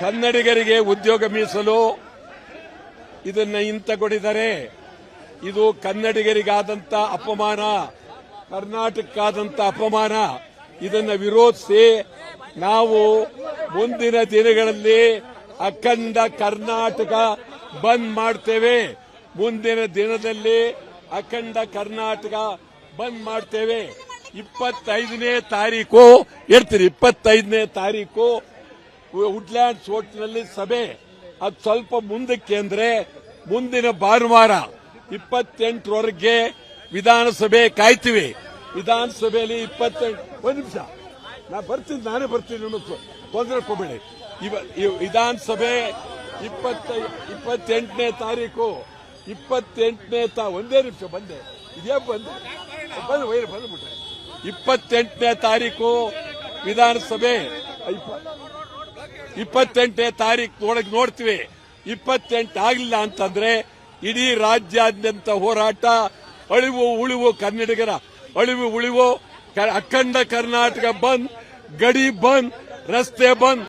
ಕನ್ನಡಿಗರಿಗೆ ಉದ್ಯೋಗ ಮೀಸಲು ಇದನ್ನ ಇಂತಗೊಡಿದರೆ ಇದು ಕನ್ನಡಿಗರಿಗಾದಂತ ಅಪಮಾನ, ಕರ್ನಾಟಕಕ್ಕಾದಂತ ಅಪಮಾನ. ಇದನ್ನ ವಿರೋಧಿಸಿ ನಾವು ಮುಂದಿನ ದಿನಗಳಲ್ಲಿ ಅಖಂಡ ಕರ್ನಾಟಕ ಬಂದ್ ಮಾಡ್ತೇವೆ. ಮುಂದಿನ ದಿನದಲ್ಲಿ ಅಖಂಡ ಕರ್ನಾಟಕ ಬಂದ್ ಮಾಡ್ತೇವೆ. ಇಪ್ಪತ್ತೈದನೇ ತಾರೀಕು, ಹೇಳ್ತೀರಿ, ಇಪ್ಪತ್ತೈದನೇ ತಾರೀಕು ವುಡ್ಲ್ಯಾಂಡ್ಸ್ ಹೋಟ್ಲಿನಲ್ಲಿ ಸಭೆ. ಅದು ಸ್ವಲ್ಪ ಮುಂದಕ್ಕೆ ಅಂದ್ರೆ ಮುಂದಿನ ಭಾನುವಾರ ಇಪ್ಪತ್ತೆಂಟರವರೆಗೆ ವಿಧಾನಸಭೆ ಕಾಯ್ತೀವಿ. ವಿಧಾನಸಭೆಯಲ್ಲಿ ಇಪ್ಪತ್ತೆಂಟು, ಒಂದು ನಿಮಿಷ. ನಾ ಬರ್ತೀನಿ, ನಾನೇ ಬರ್ತೀನಿ ತೊಂದರೆ ಕೊಬೇಡಿ ಇವ ವಿಧಾನಸಭೆ ಇಪ್ಪತ್ತ, ಇಪ್ಪತ್ತೆಂಟನೇ ತಾರೀಕು. ಇಪ್ಪತ್ತೆಂಟನೇ ತಾ, ಒಂದೇ ನಿಮಿಷ, ಬಂದೆ. ಇದೇ ಬಂದೆ. ಬಂದು, ವೈರ್ ಬಂದ್ಬಿಟ್ರೆ. ಇಪ್ಪತ್ತೆಂಟನೇ ತಾರೀಕು ವಿಧಾನಸಭೆ. ಇಪ್ಪತ್ತೆಂಟನೇ ತಾರೀಕು ಒಳಗೆ ನೋಡ್ತೀವಿ. ಇಪ್ಪತ್ತೆಂಟು ಆಗಲಿಲ್ಲ ಅಂತಂದ್ರೆ ಇಡೀ ರಾಜ್ಯಾದ್ಯಂತ ಹೋರಾಟ, ಅಳಿವು, ಉಳಿವು ಕನ್ನಡಿಗರ, ಅಳಿವು, ಉಳಿವು ಅಖಂಡ ಕರ್ನಾಟಕ ಬಂದ್, ಗಡಿ ಬಂದ್, ರಸ್ತೆ ಬಂದ್.